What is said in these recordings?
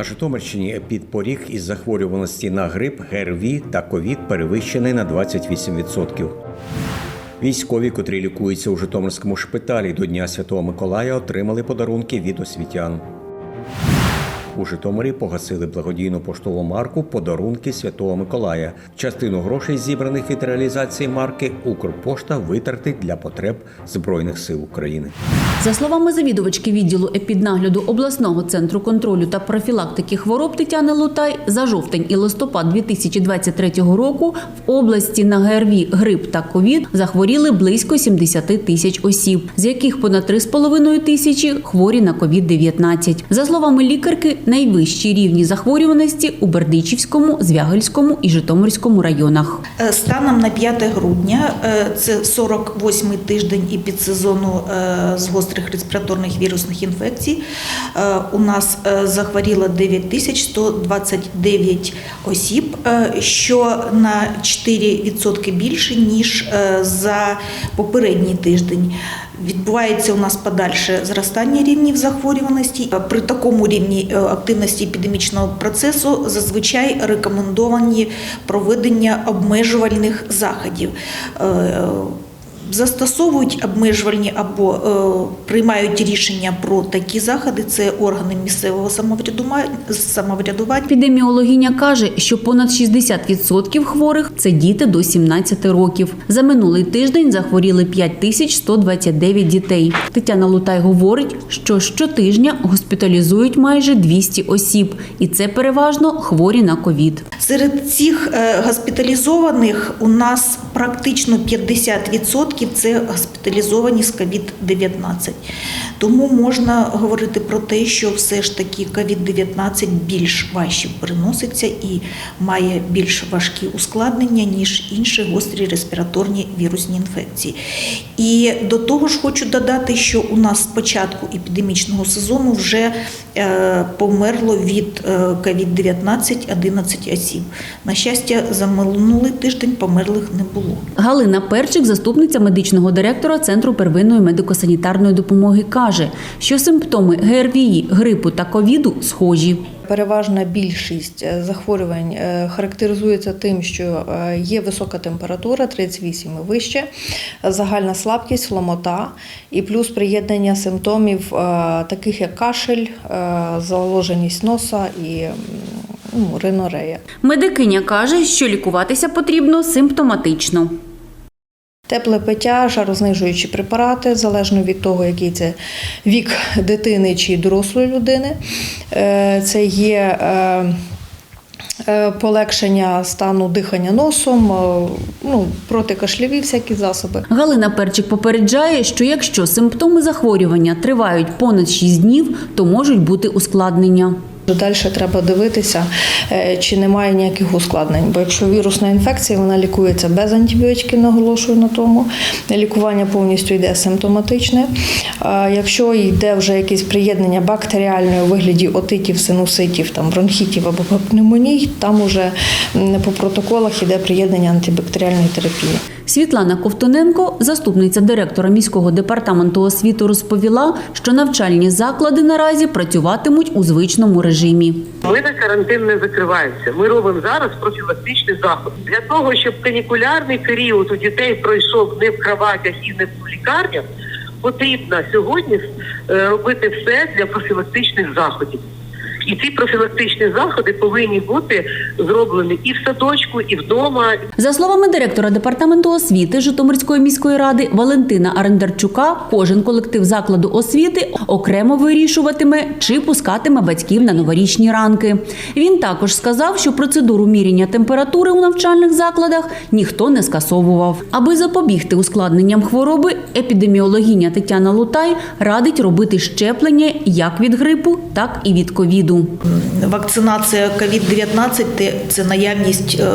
На Житомирщині епідпоріг із захворюваності на грип, ГРВІ та ковід перевищений на 28%. Військові, котрі лікуються у Житомирському шпиталі до Дня Святого Миколая, отримали подарунки від освітян. У Житомирі погасили благодійну поштову марку Подарунки Святого Миколая. Частину грошей, зібраних від реалізації марки, Укрпошта витратить для потреб Збройних сил України. За словами завідувачки відділу епіднагляду обласного центру контролю та профілактики хвороб Тетяни Лутай, за жовтень і листопад 2023 року в області на ГРВІ, грип та ковід захворіли близько 70 тисяч осіб, з яких понад 3,5 тисячі хворі на ковід-19. За словами лікарки, найвищі рівні захворюваності у Бердичівському, Звягельському і Житомирському районах. Е, Станом на 5 грудня, е, це 48-й тиждень і підсезону е, з гострих респіраторних вірусних інфекцій, у нас захворіло 9129 осіб, що на 4% більше, ніж за попередній тиждень. Відбувається у нас подальше зростання рівнів захворюваності. При такому рівні е, активності епідемічного процесу зазвичай рекомендовані проведення обмежувальних заходів. Застосовують обмежувальні або е, приймають рішення про такі заходи. Це органи місцевого самоврядування. самоврядування. Епідеміологиня каже, що понад 60% хворих це діти до 17 років. За минулий тиждень захворіли 5129 дітей. Тетяна Лутай говорить, що щотижня госпіталізують майже 200 осіб, і це переважно хворі на ковід. Серед цих е, госпіталізованих у нас практично 50% це госпіталізовані з COVID-19. Тому можна говорити про те, що все ж таки COVID-19 більш важче переноситься і має більш важкі ускладнення, ніж інші гострі респіраторні вірусні інфекції. І до того ж хочу додати, що у нас з початку епідемічного сезону вже е, померло від е, COVID-19 11 осіб. На щастя, за минулий тиждень померлих не було. Галина Перчик, заступниця медичного директора Центру первинної медико-санітарної допомоги, каже, що симптоми ГРВІ, грипу та ковіду схожі. Переважна більшість е, захворювань е, характеризується тим, що е, є висока температура 38 і вище, загальна слабкість, ломота і плюс приєднання симптомів таких як кашель, заложеність носа і ну, ринорея. Медикиня каже, що лікуватися потрібно симптоматично. Тепле пиття, жарознижуючі препарати, залежно від того, який це вік дитини чи дорослої людини. Е, Це є е, е, полегшення стану дихання носом, ну, протикашляві всякі засоби. Галина Перчик попереджає, що якщо симптоми захворювання тривають понад 6 днів, то можуть бути ускладнення. Далі треба дивитися, е, чи немає ніяких ускладнень. Бо якщо вірусна інфекція, вона лікується без антибіотиків, наголошую на тому. Лікування повністю йде симптоматичне. Якщо йде вже якесь приєднання бактеріальної у вигляді отитів, синуситів, там бронхітів або пневмоній, там уже по протоколах йде приєднання антибактеріальної терапії. Світлана Ковтоненко, заступниця директора міського департаменту освіти, розповіла, що навчальні заклади наразі працюватимуть у звичному режимі. Ми на карантин не закриваємося. Ми робимо зараз профілактичний заход для того, щоб канікулярний період у дітей пройшов не в кроватях і не в лікарнях. Потрібно сьогодні е, робити все для профілактичних заходів. І ці профілактичні заходи повинні бути зроблені і в садочку, і вдома, За словами директора департаменту освіти Житомирської міської ради Валентина Арендарчука, кожен колектив закладу освіти окремо вирішуватиме, чи пускатиме батьків на новорічні ранки. Він також сказав, що процедуру міряння температури у навчальних закладах ніхто не скасовував. Аби запобігти ускладненням хвороби, епідеміологиня Тетяна Лутай радить робити щеплення як від грипу, так і від ковіду. Вакцинація COVID-19 – це наявність е,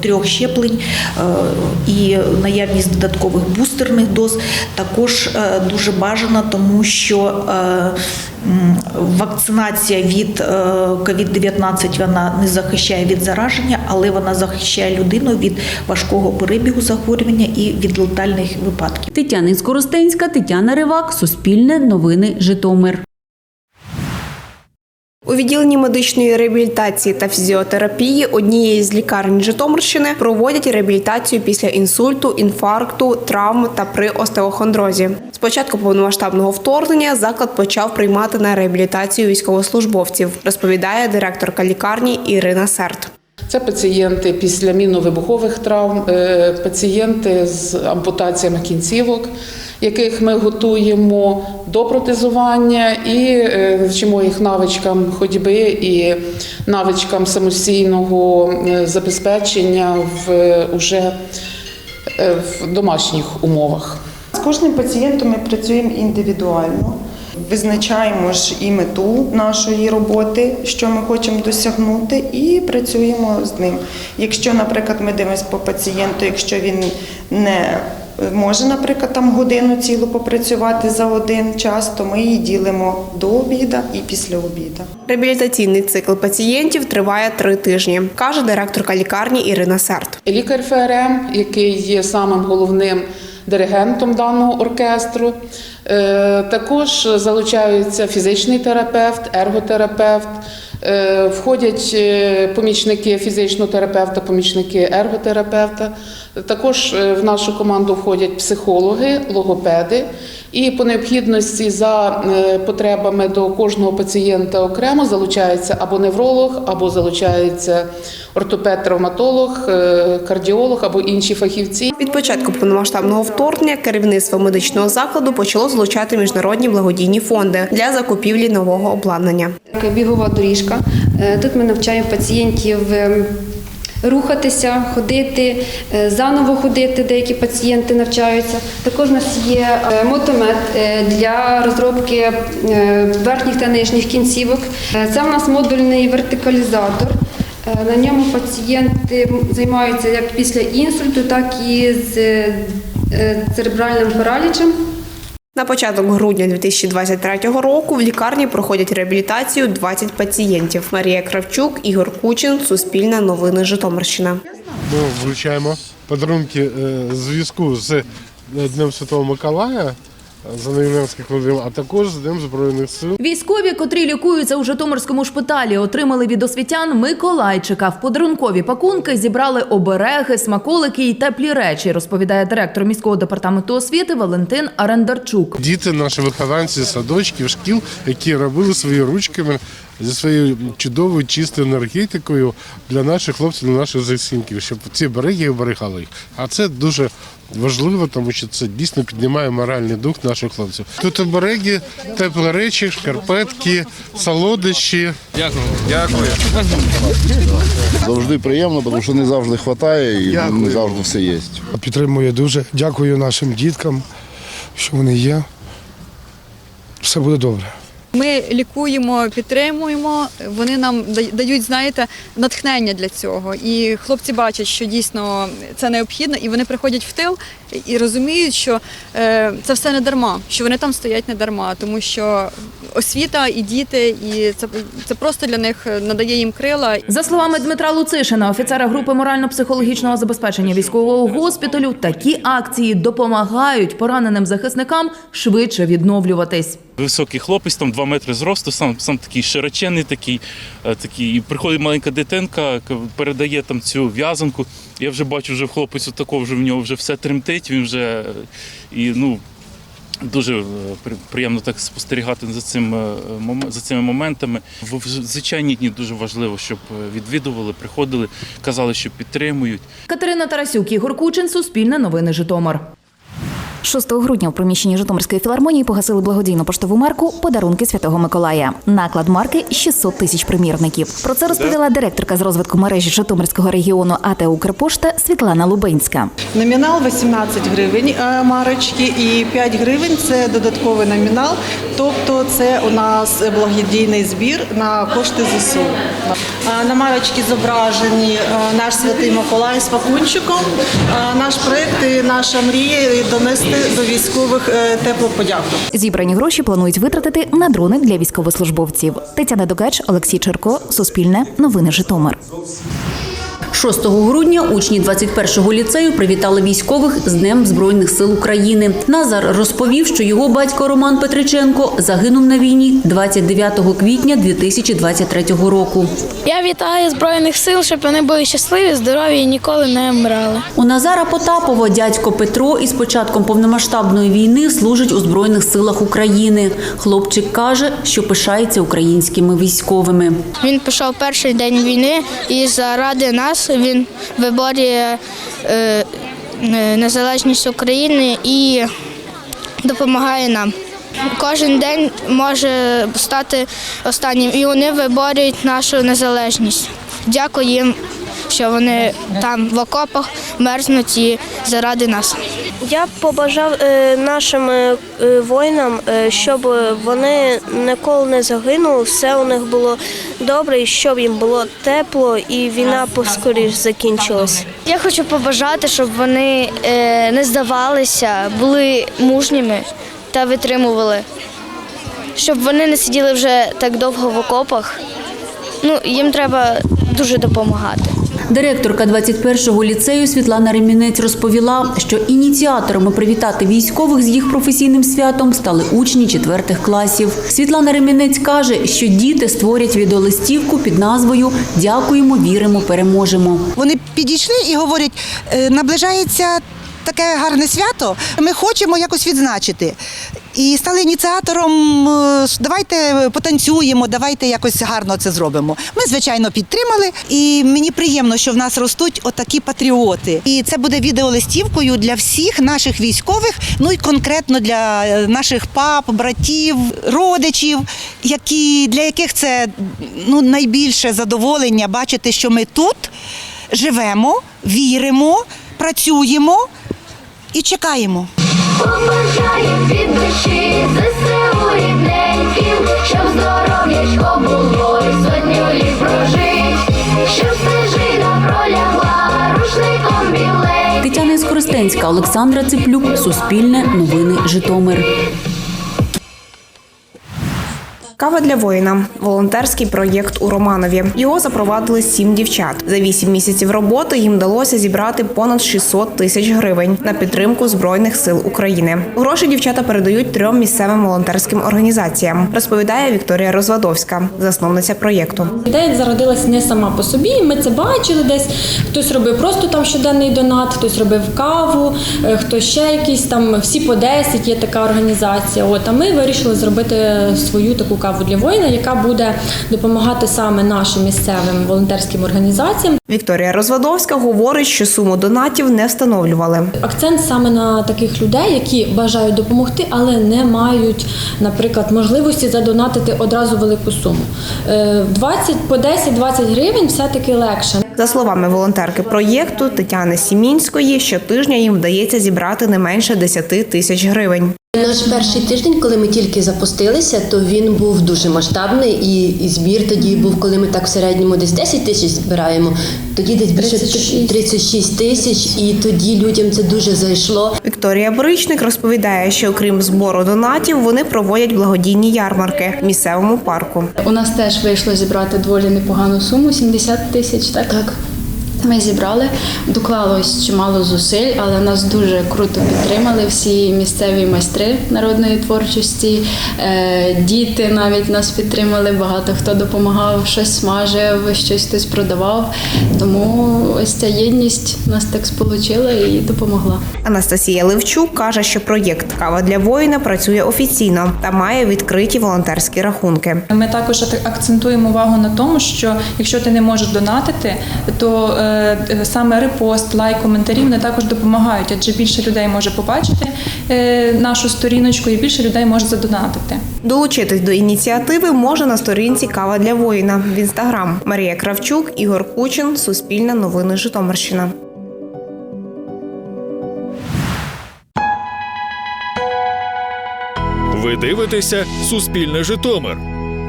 трьох щеплень і наявність додаткових бустерних доз. Також е, дуже бажана, тому що вакцинація від е, COVID-19 вона не захищає від зараження, але вона захищає людину від важкого перебігу захворювання і від летальних випадків. Тетяна Скоростенська, Тетяна Ривак, Суспільне, Новини, Житомир. У відділенні медичної реабілітації та фізіотерапії однієї з лікарень Житомирщини проводять реабілітацію після інсульту, інфаркту, травм та при остеохондрозі. З початку повномасштабного вторгнення заклад почав приймати на реабілітацію військовослужбовців, розповідає директорка лікарні Ірина Серт. Це пацієнти після мінно-вибухових травм, е, пацієнти з ампутаціями кінцівок, яких ми готуємо до протезування і е, вчимо їх навичкам ходьби і навичкам самостійного е, забезпечення в уже е, в домашніх умовах. З кожним пацієнтом ми працюємо індивідуально. Визначаємо ж і мету нашої роботи, що ми хочемо досягнути, і працюємо з ним. Якщо, наприклад, ми дивимося по пацієнту, якщо він не може, наприклад, там годину цілу попрацювати за один час, то ми її ділимо до обіда і після обіда. Реабілітаційний цикл пацієнтів триває три тижні, каже директорка лікарні Ірина Серт. Лікар ФРМ, який є самим головним диригентом даного оркестру. Е, Також залучаються фізичний терапевт, ерготерапевт. Е, Входять е, помічники фізичного терапевта, помічники ерготерапевта. Також е, в нашу команду входять психологи, логопеди. І по необхідності за потребами до кожного пацієнта окремо залучається або невролог, або залучається ортопед-травматолог, е, кардіолог або інші фахівці. Від початку повномасштабного вторгнення керівництво медичного закладу почало залучати міжнародні благодійні фонди для закупівлі нового обладнання. Бігова доріжка. Е, Тут ми навчаємо пацієнтів е, рухатися, ходити, заново ходити. Деякі пацієнти навчаються. Також у нас є мотомет для розробки верхніх та нижніх кінцівок. Це у нас модульний вертикалізатор. Е, На ньому пацієнти займаються як після інсульту, так і з е, церебральним паралічем. На початок грудня 2023 року в лікарні проходять реабілітацію 20 пацієнтів. Марія Кравчук, Ігор Кучин, Суспільне новини Житомирщина. Ми вручаємо подарунки е, зв'язку з Днем Святого Миколая за Невеленських родин, а також з Днем Збройних сил. Військові, котрі лікуються у Житомирському шпиталі, отримали від освітян Миколайчика. В подарункові пакунки зібрали обереги, смаколики і теплі речі, розповідає директор міського департаменту освіти Валентин Арендарчук. Діти, наші вихованці садочків, шкіл, які робили свої ручками зі своєю чудовою чистою енергетикою для наших хлопців, для наших захисників, щоб ці береги оберігали їх. А це дуже важливо, тому що це дійсно піднімає моральний дух наших хлопців. Тут обереги, теплі речі, шкарпетки, солодощі. Дякую. Дякую. Завжди приємно, тому що не завжди вистачає і не завжди все є. Підтримує дуже. Дякую нашим діткам, що вони є. Все буде добре. Ми лікуємо, підтримуємо. Вони нам дають, знаєте, натхнення для цього. І хлопці бачать, що дійсно це необхідно, і вони приходять в тил і розуміють, що е, це все не дарма, що вони там стоять не дарма, тому що освіта і діти, і це, це просто для них надає їм крила. За словами Дмитра Луцишина, офіцера групи морально-психологічного забезпечення військового госпіталю, такі акції допомагають пораненим захисникам швидше відновлюватись. Високий хлопець, там 2 метри зросту, сам, сам такий широчений, такий, е, такий. І приходить маленька дитинка, передає там цю в'язанку. Я вже бачу, вже хлопець такого вже в нього вже все тремтить, він вже і ну. Дуже е, приємно так спостерігати за цим е, за цими моментами. В звичайні дні дуже важливо, щоб відвідували, приходили, казали, що підтримують. Катерина Тарасюк, Ігор Кучин, Суспільне новини Житомир. 6 грудня в приміщенні Житомирської філармонії погасили благодійну поштову марку Подарунки Святого Миколая. Наклад марки 600 тисяч примірників. Про це розповіла директорка з розвитку мережі Житомирського регіону АТ Укрпошта Світлана Лубенська. Номінал 18 гривень е, марочки і 5 гривень це додатковий номінал. Тобто це у нас благодійний збір на кошти ЗСУ. Е, На марочці зображені е, наш святий Миколай з пакунчиком. Наш проект і наша мрія донести до військових е, подяку. Зібрані гроші планують витратити на дрони для військовослужбовців. Тетяна Догач, Олексій Черко, Суспільне, Новини Житомир. 6 грудня учні 21-го ліцею привітали військових з Днем Збройних сил України. Назар розповів, що його батько Роман Петриченко загинув на війні 29 квітня 2023 року. Я вітаю Збройних сил, щоб вони були щасливі, здорові і ніколи не вмирали. У Назара Потапова дядько Петро із початком повномасштабної війни служить у Збройних силах України. Хлопчик каже, що пишається українськими військовими. Він пішов перший день війни і заради нас він виборює е, е, незалежність України і допомагає нам. Кожен день може стати останнім, і вони виборюють нашу незалежність. Дякую їм, що вони там в окопах мерзнуть і заради нас. Я б побажав е, нашим е, е, воїнам, щоб вони ніколи не загинули, все у них було добре, і щоб їм було тепло, і війна поскоріш закінчилась. Я хочу побажати, щоб вони не здавалися, були мужніми та витримували, щоб вони не сиділи вже так довго в окопах. Ну, їм треба дуже допомагати. Директорка 21-го ліцею Світлана Ремінець розповіла, що ініціаторами привітати військових з їх професійним святом стали учні четвертих класів. Світлана Ремінець каже, що діти створять відеолистівку під назвою Дякуємо, віримо, переможемо. Вони підійшли і говорять, «Е, наближається таке гарне свято. Ми хочемо якось відзначити. І стали ініціатором. е, Давайте потанцюємо, давайте якось гарно це зробимо. Ми, звичайно, підтримали, і мені приємно, що в нас ростуть отакі патріоти. І це буде відеолистівкою для всіх наших військових, ну і конкретно для е, наших пап, братів, родичів, які для яких це ну найбільше задоволення бачити, що ми тут живемо, віримо, працюємо і чекаємо. Побажаєм від душі ЗСУ рідненьким, щоб здоров'ячко було і прожить, щоб стежина пролягла рушником білень. Тетяна Скоростенська, Олександра Циплюк, Суспільне, Новини Житомир. Кава для воїна волонтерський проєкт у Романові. Його запровадили сім дівчат. За вісім місяців роботи їм вдалося зібрати понад 600 тисяч гривень на підтримку збройних сил України. Гроші дівчата передають трьом місцевим волонтерським організаціям. Розповідає Вікторія Розвадовська, засновниця проєкту. Ідея зародилась не сама по собі. Ми це бачили десь. Хтось робив просто там щоденний донат, хтось робив каву, е, хтось ще якийсь там всі по 10, є така організація. От а ми вирішили зробити свою таку каву для воїна, яка буде допомагати саме нашим місцевим волонтерським організаціям. Вікторія Розвадовська говорить, що суму донатів не встановлювали. Акцент саме на таких людей, які бажають допомогти, але не мають, наприклад, можливості задонатити одразу велику суму. Е, 20 по 10-20 гривень все-таки легше. За словами волонтерки проєкту Тетяни Сімінської, щотижня їм вдається зібрати не менше 10 тисяч гривень. Наш перший тиждень, коли ми тільки запустилися, то він був дуже масштабний, і, і збір тоді був, коли ми так в середньому десь 10 тисяч збираємо, тоді десь більше 36 тисяч, і тоді людям це дуже зайшло. Вікторія Боричник розповідає, що окрім збору донатів, вони проводять благодійні ярмарки в місцевому парку. У нас теж вийшло зібрати доволі непогану суму 70 тисяч. Так? так. Ми зібрали, доклалось чимало зусиль, але нас дуже круто підтримали всі місцеві майстри народної творчості. Е, Діти навіть нас підтримали, багато хто допомагав, щось смажив, щось хтось продавав. Тому ось ця єдність нас так сполучила і допомогла. Анастасія Левчук каже, що проєкт Кава для воїна працює офіційно та має відкриті волонтерські рахунки. Ми також акцентуємо увагу на тому, що якщо ти не можеш донатити, то е, саме репост, лайк, коментарі вони також допомагають, адже більше людей може побачити е, нашу сторіночку і більше людей може задонатити. Долучитись до ініціативи може на сторінці Кава для воїна в інстаграм. Марія Кравчук, Ігор Кучин, Суспільне новини Житомирщина. Ви дивитеся Суспільне Житомир.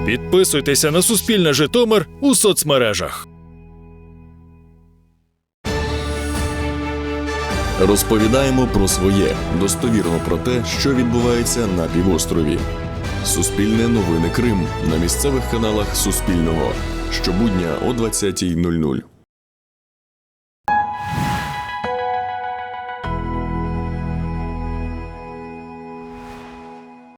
Підписуйтеся на Суспільне Житомир у соцмережах. Розповідаємо про своє достовірно про те, що відбувається на півострові. Суспільне новини Крим на місцевих каналах Суспільного щобудня о 20.00.